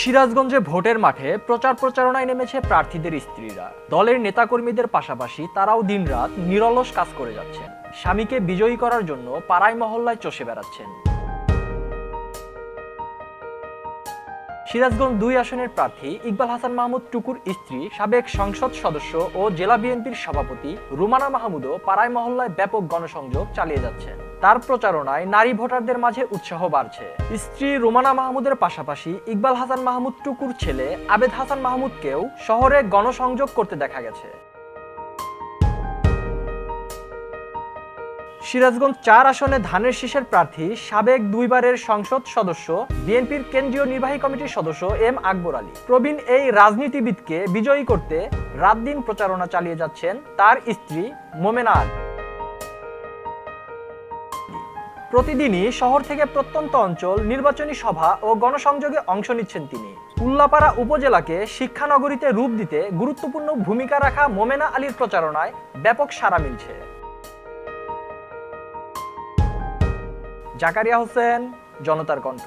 সিরাজগঞ্জে ভোটের মাঠে প্রচার প্রচারণায় নেমেছে প্রার্থীদের স্ত্রীরা। দলের নেতাকর্মীদের পাশাপাশি তারাও দিনরাত নিরলস কাজ করে যাচ্ছেন। স্বামীকে বিজয়ী করার জন্য পাড়ায় মহল্লায় চষে বেড়াচ্ছেন। সিরাজগঞ্জ দুই আসনের প্রার্থী ইকবাল হাসান মাহমুদ টুকুর স্ত্রী, সাবেক সংসদ সদস্য ও জেলা বিএনপির সভাপতি রুমানা মাহমুদও পাড়ায় মহল্লায় ব্যাপক গণসংযোগ চালিয়ে যাচ্ছেন তার প্রচারণায় নারী ভোটারদের মাঝে উৎসাহ বাড়ছে। স্ত্রী রুমানা মাহমুদের পাশাপাশি ইকবাল হাসান মাহমুদ টুকুর ছেলে আবেদ হাসান মাহমুদকেও শহরে গণসংযোগ করতে দেখা গেছে। সিরাজগঞ্জ চার আসনে ধানের শীষের প্রার্থী সাবেক দুইবারের সংসদ সদস্য, বিএনপির কেন্দ্রীয় নির্বাহী কমিটির সদস্য এম আকবর আলী। প্রবীণ এই রাজনীতিবিদকে বিজয়ী করতে রাত দিন প্রচারণা চালিয়ে যাচ্ছেন তার স্ত্রী মোমেনা প্রতিদিনই শহর থেকে প্রত্যন্ত অঞ্চল নির্বাচনী সভা ও গণসংযোগে অংশ নিচ্ছেন তিনি। উল্লাপাড়া উপজেলাকে শিক্ষানগরীতে রূপ দিতে গুরুত্বপূর্ণ ভূমিকা রাখা মোমেনা আলীর প্রচারণায় ব্যাপক সাড়া মিলছে। জাকারিয়া হোসেন জনতার কণ্ঠ।